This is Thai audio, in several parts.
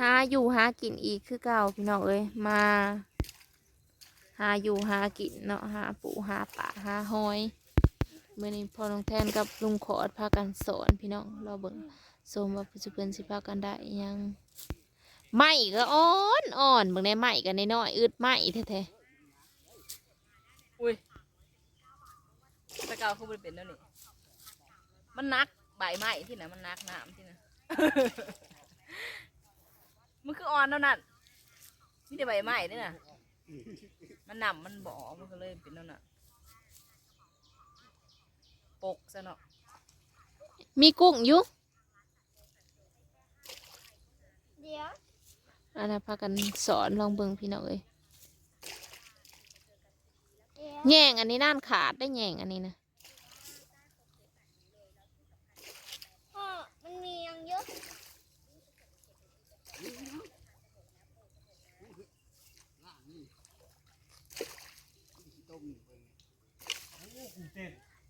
หาอยู่หากินอีกคือเก่าพี่น้องเอ้ยมา หาอยู่หากินเนาะหาปูหาปลาหาหอยเมื่อนี้พอน้องแทนกับลุงขอดพากันสอนพี่น้องเราเบิ่งสมว่าสิเพิ่นสิพากันได้ยังไม่ก็อ่อนอ่อนเบิ่งในไม่กันน้อยอึดไม่แท้อุ้ยตะเกาเขาได้เป็นแล้วนี่มันนักใบไม้ที่ไหนมันนักน้ำที่ไหน มันคืออ่อนแล้วนั่นมีแต่ใบไม้นี่นะมันหนำมันบ่อมันก็เลยเป็นแล้วน่ะปกซะเนาะๆมีกุ้งอยู่เดี๋ยวอันนั้นพากันสอนลองเบิ่งพี่น้องเอ้ยเดี๋ยวแย่งอันนี้น่านขาดได้แย่งอันนี้นะ พ่อมันมียังเยอะ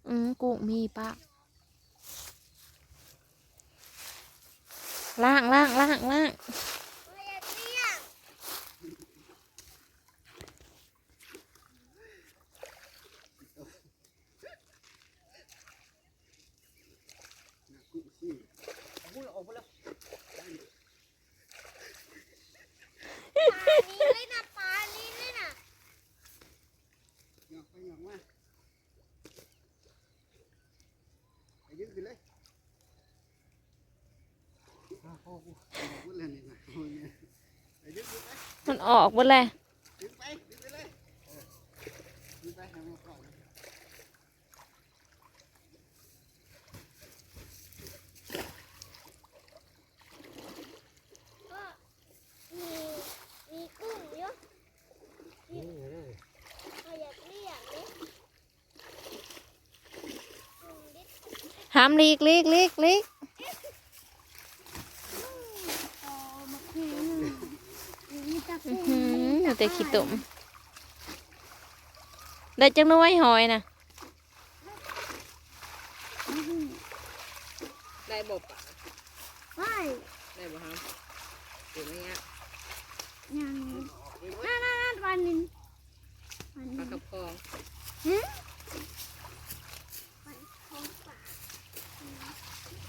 อืมกุ้งมีปะล่างล่างล่างล่าง พ่ออยากเรียก พูดออกไปแล้ว ปลานี้เลยนะปลานี้เลยนะ หยอกไปหยอกมาไปยึดไปเลยอ้าวโอ้โหพูดเลยนี่นะโอ้ยเนี่ยไปยึดไป มันออกหมดเลยยึดไปยึดไปเลยเออยึดไปให้มันเข้านะพ่อมีมีกุ้งเยอะพ่ออยากเรียกเลยกุ้งดิบห้ามลีกลีกลีกลีก โอ้มะเขือมีตะ อื้กุ้องหือเอาแต่ขี้ตุ่มได้จังน้อยหอยนะได้บ่ปะไม่ได้บ่ฮะเดี๋ยวนี้ยังนั่นนั่นนั่นวันหนึงวันหปลานึงกับคองหืมไปของป่า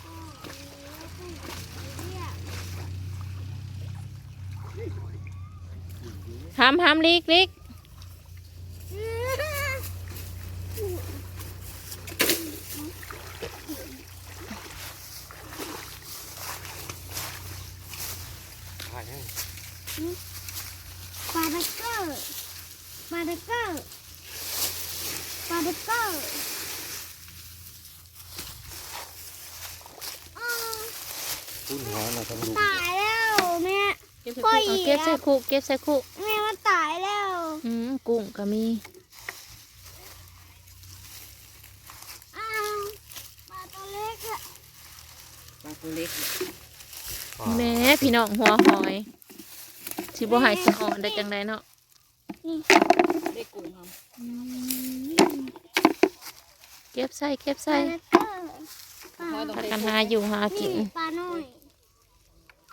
พ่อแล้วกุ้งเรียก ห้ามห้ามลีกลีกไปให้ปลาดักเกอร์ปลาดักเกอร์ปลาดักเกอร์อ้าวคุณหอเราต้องดูตายแล้วแม่ เก็บพ่อเอาอีกเก็บใส่แล้วคุกเก็บใส่คุกแม่ มันตายแล้วอืมกุ้งก็มีอ้าวปลาตัวเล็กอะปลาตัวเล็กแหม่พี่น้องหัวหอยสิบ่ใหายสะอ่อนได้จังไดเนาะได้กุ้งครับอืมเก็บใส่เก็บปใส่ลาดักเกอร์ปลาพ่อต้องพาได้กันหาอยู่หากินนี่ปลาน้อย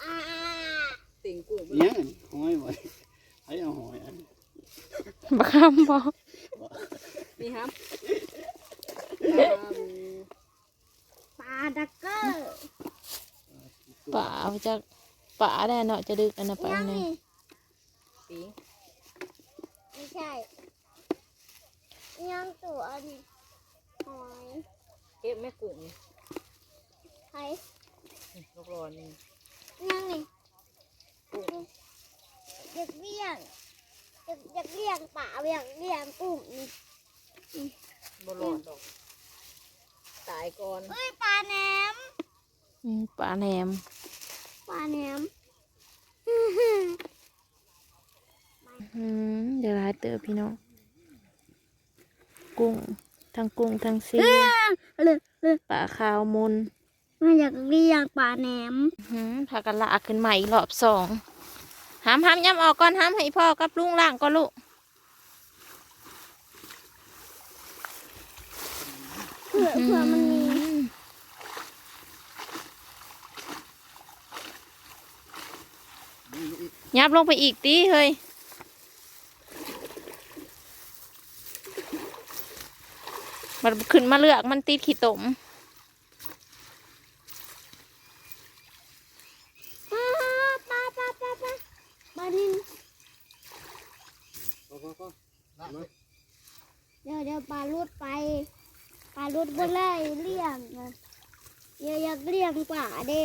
อ่าติ่งกุ้งไปเนี่ยหอยไว้ให้เอาหอยอันนี้ บักคำบอกนี่ครับปลาดักเกอร์ป่าเอาจากป่าได้เนาะจะดึกอันนั้นไปยังเนี่นี่ติ่งไม่ใช่ยังตัวนี่หอยเก็บแม่กุ้งนี่ใครลูกรอนนี่ยังนี่เด็กเลี้ยง เด็กเด็กเลี้ยงป่าเลี้ยงเลี้ยงกุ้งนี่บ่รอดดอกตายก่อนเอ้ยปลาแหนมอืมป่าแหนมปลาแหนมอืมเดี๋ยวหลายเติบพี่น้องกุ้งทั้งกุ้งทั้งซีเลยเลยป่าขาวมุนมาอยากเลี้ยงปลาแหนมหืมพากันลากขึ้นมาอีกรอบสอง ห้ามห้ามย้ำออกก่อนห้ามให้พ่อกับลุงล่างก่อนลูกเผื่อเผื่อมันมียับลงไปอีกตีเฮ้ยมันขึ้นมาเลือกมันติดขี้ตม ป้าป้าป้าป้าป้าปลานิน พอพอพอละเลย เดี๋ยวเดี๋ยวปลาลุดไปปลาลุดก็ไล่เลี้ยงอะเดี๋ยวอยากเลี้ยง ป่าเด้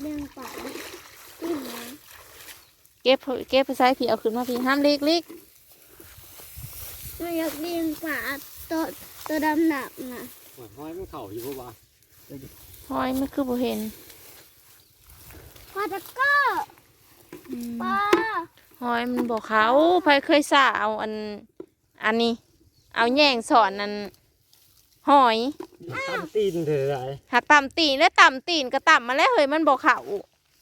เลี้ยงป่าที่ไหนเก็บเก็บไปใส่พี่เอาขึ้นมาพี่ห้ามเล็กเล็กเราอยากเลี้ยงป่าตัวตัวดำหนักน่ะหัวห้อยมันเข่าอยู่เพราะว่าหอยมันคือบ่เห็นปลาตะกร้ออืมปลาหอยมันบอกเขาไผเคยสาเอาอัน อันนี้ เอาแย่งสอนนันหอย ตั้มตีนเถอะไรหาต่ำตีนแล้วต่ำตีนก็ต่ำมาแล้วเฮ้ยมันบอกเขา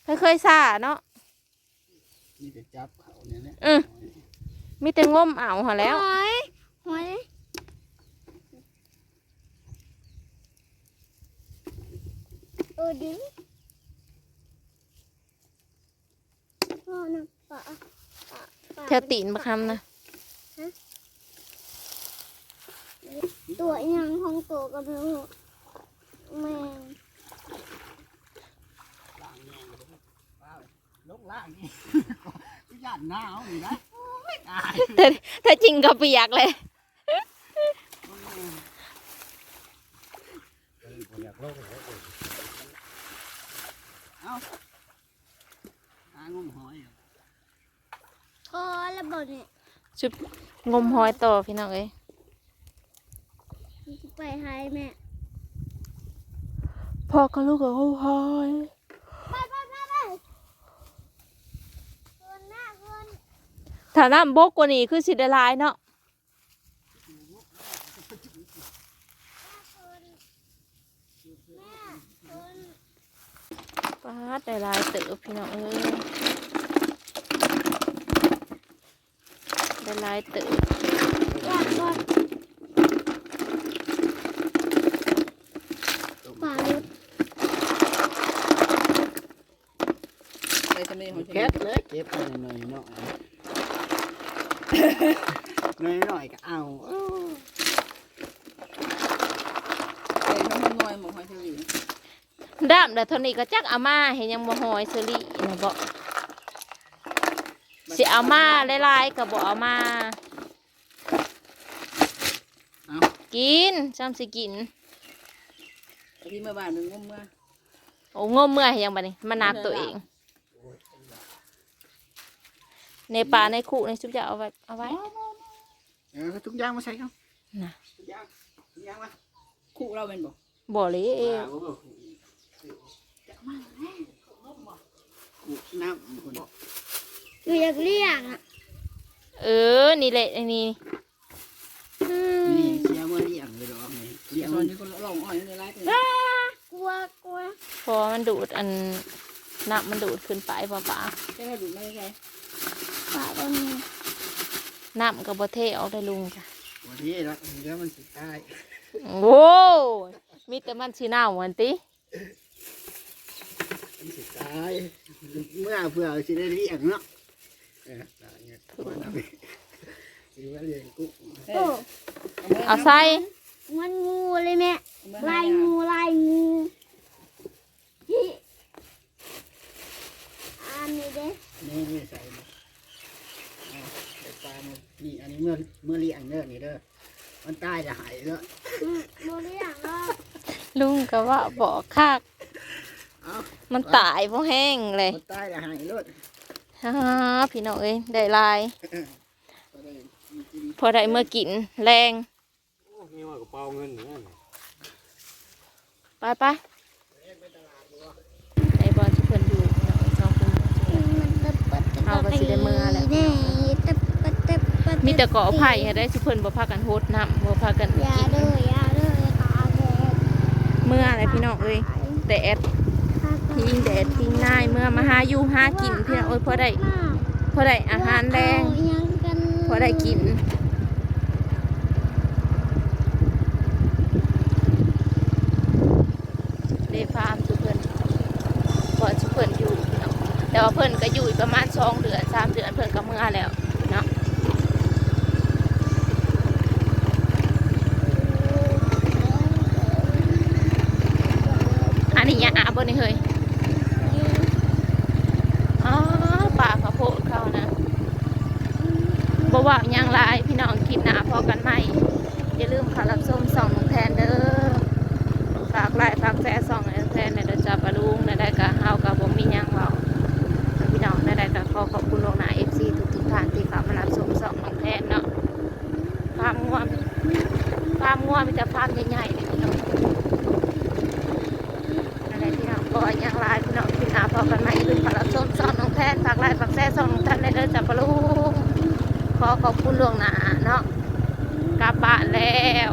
ไผเคยสาเนาะ นี่จะจับเขาเนี่ยแหละอืม มีแต่งมเอาหาแล้ว หอยหอยเออดิพ่อนะปลาปลาปลาแถวตีนมาคำนะ ตัวอีหยังของตัวก็ไม่รู้แมงล่างแยงเลยว้าวลงล่างนี่กูย่านหนาวนี่นะโอ้ยตายแต่ถ้าจริงก็เปียกเลยอยากลงเอาหางมหอยอะพอแล้วบ่เนี่ยชุบงมหอยต่อพี่น้องเอ้ย ไปให้แม่พ่อก็ลูกกับงมหอยไปไปไปไปคนหน้าคนถ้าน้ำบกกว่านี้คือสิได้หลายเนาะคนแม่คนป้าดได้หลายเติบพี่น้องเอ้ยได้หลายเติบ อยากก่อนป่าลุด ไปทำไมของฉันแคทเลยเก็บไปหน่อยหน่อยหน่อยหน่อยก็เอาเออไปทำให้น้อยหมองหอยเชอรี่ดามแต่เท่านี้ก็จักเอามาเห็นยังบ่หอยเซอรี่นะบอกสิเอามาหลายๆก็บ่เอามาเอากินซ้ำสิกินไปที่เมื่อบ้านหนึ่งงมเมื่อ โอ้งมเมื่อยยังบัดนี้มันหนักตัวเอง ในป่าในคุในชุบจะเอาไว้เอาไว้เออทุกอย่างมาใส่เขาน่ะทุกอย่างทุกอย่างมาคู่เราเป็นบอกบ่เลยเองน้ำคนอยู่อยากเลี้ยงอะเออ นี่แหละอันนี้อืมนี่เชียร์เมื่อเลี้ยงเลยดอกนี่เลี้ยงตอมันนนี้คนลองอ่อยในไร่ตัวกลัวกลัวพอมันดูดอันน้ำมันดูดขึ้นไปป่าป่าแค่เราดูไม่ใช่ ป่าตรงนี้น้ำกับบ่เทออกได้ลุงจ้ะวันนี้ละเดี๋ยวมันสิตายโว้มีแต่มันชีน่าวันติมันสิตายเมื่อเพื่อสิได้เลี้ยงเนาะเออตายเนี่ยวันนั้นสิว่าเลี้ยงกุ๊กโอ้เอาใส่มันงูเลยแม่ลายงูลายงูฮิอันนี้เด้นี่นี่ใส่มาเอาใส่ปลามานี่อันนี้ เมื่อเมื่อเลี้ยงเด้อนี่เด้อมันตายจะหายแล้วอืมโมเลี้ยงอะลุงก็ว่าบอกคักเอามันตายเพราะแห้งเลยมันตายจะหายแล้วฮ่าพี่น้องเอ้ยได้หลายก็ได้กินพอได้เมื่อกินแรงนี่ว่ากระเป๋าเงินนั่นไปไปไอ้บอลที่เพิ่นอยู่พี่น้องเอ้ยสองคนมันตะปัดตะเอาก็สิได้มื้อแหละ แน่ตะปัดตะปัด มีแต่เกาะไผ่ให้ได้สิเพิ่นบ่พากันโฮดน้ำบ่พากันอย่ากินเด้ออย่าเด้อตาแดงเมื่ออะไรพี่น้องเอ้ยแดดทิ้งแดดทิ้งง่ายเมื่อมาหาอยู่หากินพี่น้องเอ้ยพอได้พอได้อาหารแรงเอายังกันพอได้กินได้ฟาร์มสุเพิ่นพอสุเพิ่นอยู่พี่น้องแต่ว่าเพิ่นก็อยู่อีกประมาณสองเดือนสามเดือนเพิ่นก็เมื่อแล้ว เนาะอันนี้ยาบ่นี่เฮ้ยอ๋อป่าข้าวโพดเขานะบว่ายังลายพี่น้องคลิปหน้าพอกันใหม่อย่าลืมเข้ารับชมสองน้องแทนเด้อฝากไลค์ฝากแชร์ส่องน้องแทนในเด้อจ้าปะลุงในได้ก็เฮาก็บ่มีหยังเว้าพี่น้องได้ๆก็ขอขอบคุณลงหน้า FC ทุกทุกท่านที่เข้ามารับชมสองน้องแทนเนาะฟามงัวฟาร์มงัวงมีแต่ฟาร์มใหญ่ๆเลยพี่น้อง อะไรพี่น้องก็ยังไลน์พี่น้องพี่นาพอกันไหมคือพากรับชมสอนน้องแทนฝากไลน์ฝากแซ่สอนน้องแทนในเด้อจับปลุงขอขอบคุณลวงหน้าเนาะกลับบ้านแล้ว